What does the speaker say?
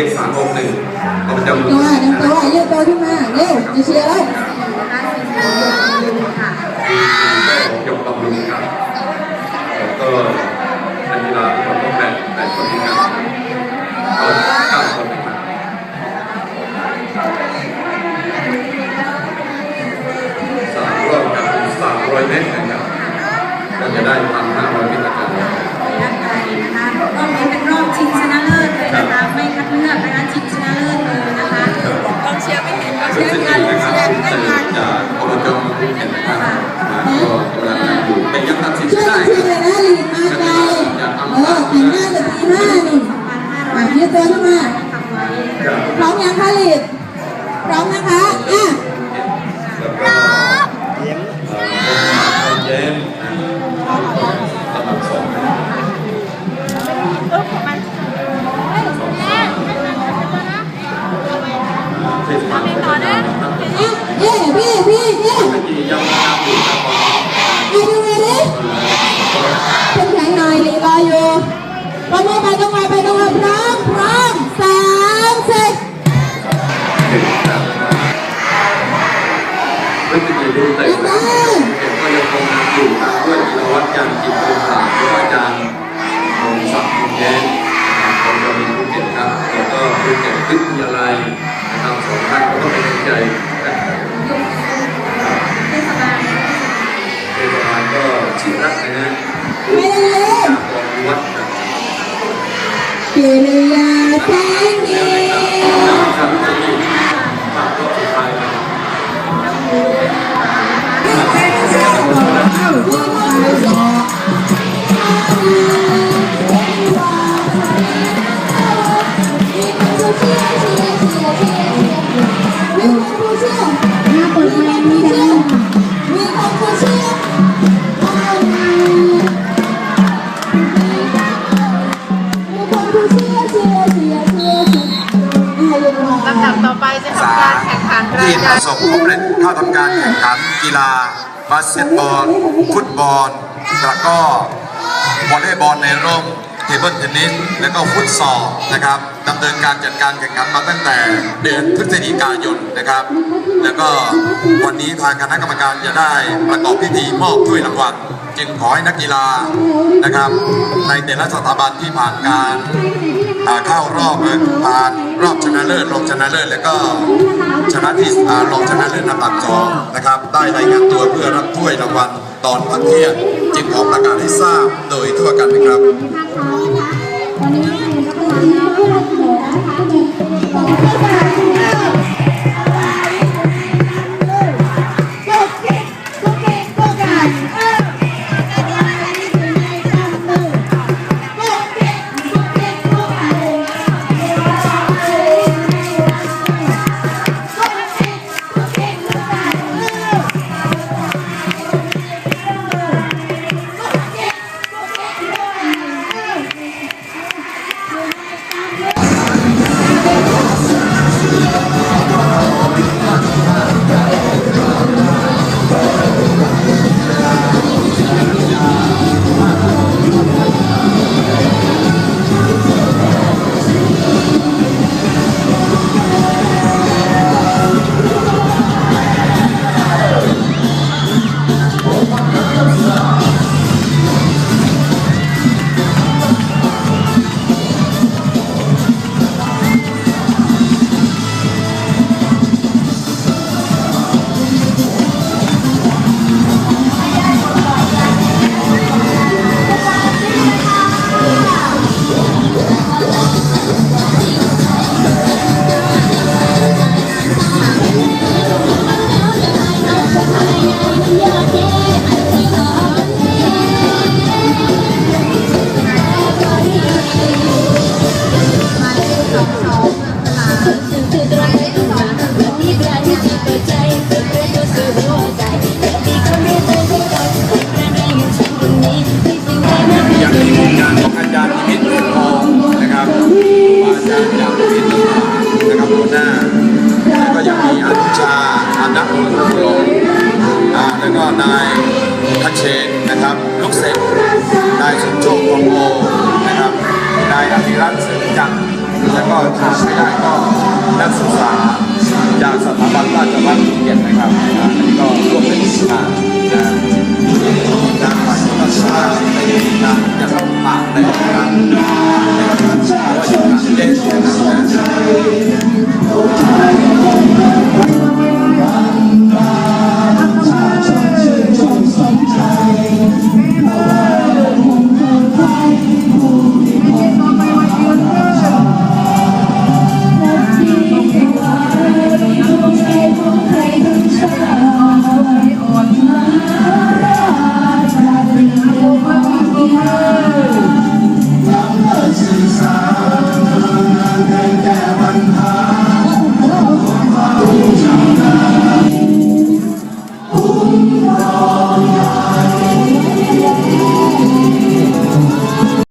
เลขสามหกหนึ่งก็ประจำตัวน้ำตัวเรียกตัวขึ้นมา เร็วจะเชียร์แล้ว กันคเชียร์รับเลยนะลีดมาไกลเออหันหน้าจะตีห้านี่อะเรียกตัวขึ้นมาทำไว้ครับพร้อมยังคะลีดพร้อมนะคะอะ ศักดิ์มุนเย็นของเรามีภูเก็ตครับแล้วก็ภูเก็ตวิทยาลัยนะครับสองท่านก็ต้องเป็นกำลังใจนะครับเทศบาลเทศบาลก็ชิดรักนะฮะไม่ได้เล่นจากกองวัดครับกิริยาแสงดีำดับต่อไปจะทำการแข่งขันราที่ปการ ระสบความสำเร็จเข้าทำการแข่งขันกีฬาบาสเกตบอล ฟุตบอลแล้วก็วอลเลย์บอลในร่มเทเบิลเทนนิสและก็ฟุตซอลนะครับดำเนินการจัดการแข่งขันมาตั้งแต่เดือนพฤศจิกายนนะครับ แล้วก็วันนี้ทางคณะกรรมการจะได้ประกอบพิธีมอบถ้วยรางวัล จึงขอให้นักกีฬานะครับ ในแต่ละสถาบันที่ผ่านการเข้ารอบผ่านรอบชนะเลิศรองชนะเลิศแล้วก็ชนะที่รองชนะเลิศลำดับสองนะครับ ได้รายงานตัวเพื่อรับถ้วยรางวัลตอนพักเที่ยงจึงขอประกาศให้ทราบโดยทั่วกันนะครับวันนี้ รัตน์เสริมจันทร์แล้วก็ขาดไม่ได้ก็นักศึกษาจากสถาบันราชภัฏภูเก็ตนะครับอันนี้ก็ร่วมเป็นทีมงนนะการฝ่ายสุขภาพในการจะต้องผ่าน